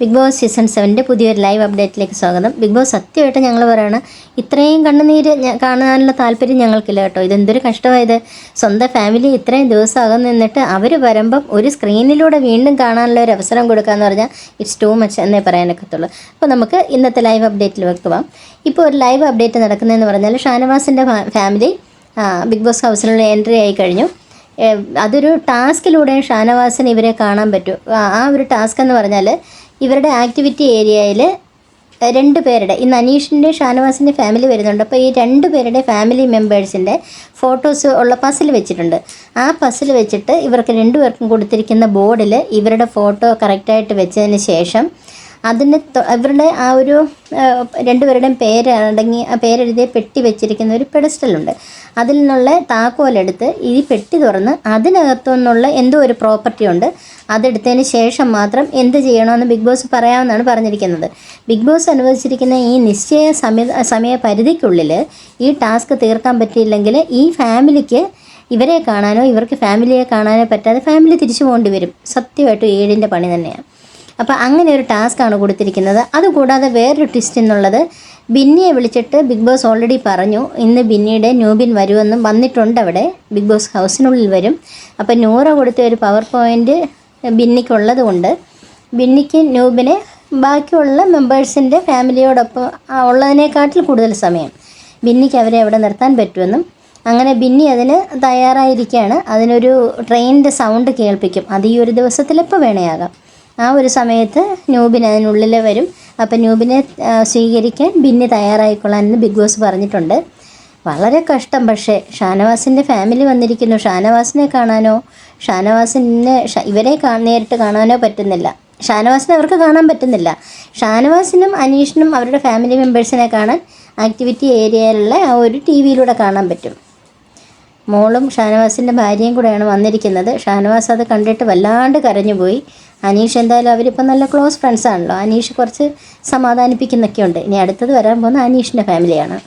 Big boss season സെവന്റെ പുതിയൊരു live അപ്ഡേറ്റിലേക്ക് സ്വാഗതം. Big boss സത്യമായിട്ട് ഞങ്ങൾ പറയണം ഇത്രയും കണ്ണുനീര് കാണാനുള്ള താല്പര്യം ഞങ്ങൾക്കില്ല കേട്ടോ. ഇതെന്തൊരു കഷ്ടമായത്? സ്വന്തം ഫാമിലി ഇത്രയും ദിവസം അകം നിന്നിട്ട് അവർ വരുമ്പം ഒരു സ്ക്രീനിലൂടെ വീണ്ടും കാണാനുള്ള ഒരു അവസരം കൊടുക്കാന്ന് പറഞ്ഞാൽ ഇറ്റ്സ് ടു മച്ച് എന്നേ പറയാനൊക്കത്തുള്ളൂ. അപ്പോൾ നമുക്ക് ഇന്നത്തെ ലൈവ് അപ്ഡേറ്റിൽ വെക്കുവാം ഇപ്പോൾ ഒരു ലൈവ് അപ്ഡേറ്റ് നടക്കുന്നതെന്ന് പറഞ്ഞാൽ ഷാനവാസിന്റെ ഫാമിലി ബിഗ് ബോസ് ഹൗസിലുള്ള എൻട്രി ആയി കഴിഞ്ഞു. അതൊരു ടാസ്കിലൂടെ ഷാനവാസിന് ഇവരെ കാണാൻ പറ്റും. ആ ഒരു ടാസ്ക് എന്ന് പറഞ്ഞാൽ ഇവരുടെ ആക്ടിവിറ്റി ഏരിയയിൽ രണ്ട് പേരുടെ ഇന്ന് അനീഷിന്റെ ഷാനവാസിന്റെ ഫാമിലി വരുന്നുണ്ട്. അപ്പോൾ ഈ രണ്ട് പേരുടെ ഫാമിലി മെമ്പേഴ്സിന്റെ ഫോട്ടോസ് ഉള്ള പസിൽ വെച്ചിട്ടുണ്ട്. ആ പസിൽ വെച്ചിട്ട് ഇവർക്ക് രണ്ടുപേർക്കും കൊടുത്തിരിക്കുന്ന ബോർഡിൽ ഇവരുടെ ഫോട്ടോ കറക്റ്റായിട്ട് വെച്ചതിന് ശേഷം അതിന് ഇവരുടെ ആ ഒരു രണ്ടുപേരുടെയും പേര് അടങ്ങി ആ പേരെഴുതിയ പെട്ടി വെച്ചിരിക്കുന്ന ഒരു പെഡസ്റ്റലുണ്ട് അതിൽ നിന്നുള്ള താക്കോലെടുത്ത് ഈ പെട്ടി തുറന്ന് അതിനകത്തു നിന്നുള്ള എന്തോ ഒരു പ്രോപ്പർട്ടി ഉണ്ട്. അതെടുത്തതിന് ശേഷം മാത്രം എന്ത് ചെയ്യണമെന്ന് ബിഗ് ബോസ് പറയാമെന്നാണ് പറഞ്ഞിരിക്കുന്നത്. ബിഗ് ബോസ് അനുവദിച്ചിരിക്കുന്ന ഈ നിശ്ചയ സമയ സമയപരിധിക്കുള്ളിൽ ഈ ടാസ്ക് തീർക്കാൻ പറ്റിയില്ലെങ്കിൽ ഈ ഫാമിലിക്ക് ഇവരെ കാണാനോ ഇവർക്ക് ഫാമിലിയെ കാണാനോ പറ്റാതെ ഫാമിലി തിരിച്ചു പോകേണ്ടി വരും. സത്യമായിട്ടും ഏഴിന്റെ പണി തന്നെയാണ്. അപ്പോൾ അങ്ങനെ ഒരു ടാസ്ക്കാണ് കൊടുത്തിരിക്കുന്നത്. അതുകൂടാതെ വേറൊരു ട്വിസ്റ്റ് എന്നുള്ളത് ബിന്നിയെ വിളിച്ചിട്ട് ബിഗ് ബോസ് ഓൾറെഡി പറഞ്ഞു ഇന്ന് ബിന്നിയുടെ ന്യൂബിൻ വരുമെന്നും വന്നിട്ടുണ്ട് അവിടെ. ബിഗ് ബോസ് ഹൗസിനുള്ളിൽ വരും. അപ്പോൾ നൂറ കൊടുത്ത ഒരു പവർ പോയിന്റ് ബിന്നിക്കുള്ളത് കൊണ്ട് ബിന്നിക്ക് ന്യൂബിനെ ബാക്കിയുള്ള മെമ്പേഴ്സിന്റെ ഫാമിലിയോടൊപ്പം ഉള്ളതിനെക്കാട്ടിൽ കൂടുതൽ സമയം ബിന്നിക്ക് അവരെ അവിടെ നിർത്താൻ പറ്റുമെന്നും. അങ്ങനെ ബിന്നി അതിന് തയ്യാറായിരിക്കുകയാണ് അതിനൊരു ട്രെയിനിന്റെ സൗണ്ട് കേൾപ്പിക്കും. അത് ഈ ഒരു ദിവസത്തിലെപ്പോൾ വേണേയാകാം. ആ ഒരു സമയത്ത് ന്യൂബിൻ അതിനുള്ളിൽ വരും. അപ്പം ന്യൂബിനെ സ്വീകരിക്കാൻ ബിന്നി തയ്യാറായിക്കൊള്ളാമെന്ന് ബിഗ് ബോസ് പറഞ്ഞിട്ടുണ്ട്. വളരെ കഷ്ടം. പക്ഷേ ഷാനവാസിന്റെ ഫാമിലി വന്നിരിക്കുന്നു. ഷാനവാസിനെ കാണാനോ ഷാനവാസിനെ ഇവരെ നേരിട്ട് കാണാനോ പറ്റുന്നില്ല. ഷാനവാസിനെ അവർക്ക് കാണാൻ പറ്റുന്നില്ല. ഷാനവാസിനും അനീഷിനും അവരുടെ ഫാമിലി മെമ്പേഴ്സിനെ കാണാൻ ആക്ടിവിറ്റി ഏരിയയിലുള്ള ആ ഒരു ടി വിയിലൂടെ കാണാൻ പറ്റും. മോളും ഷാനവാസിന്റെ ഭാര്യയും കൂടെയാണ് വന്നിരിക്കുന്നത്. ഷാനവാസ് അത് കണ്ടിട്ട് വല്ലാണ്ട് കരഞ്ഞുപോയി. അനീഷ് എന്തായാലും അവരിപ്പം നല്ല ക്ലോസ് ഫ്രണ്ട്സ് ആണല്ലോ അനീഷ് കുറച്ച് സമാധാനിപ്പിക്കുന്നൊക്കെ ഉണ്ട് ഇനി അടുത്തത് വരാൻ പോകുന്ന അനീഷിന്റെ ഫാമിലിയാണ്.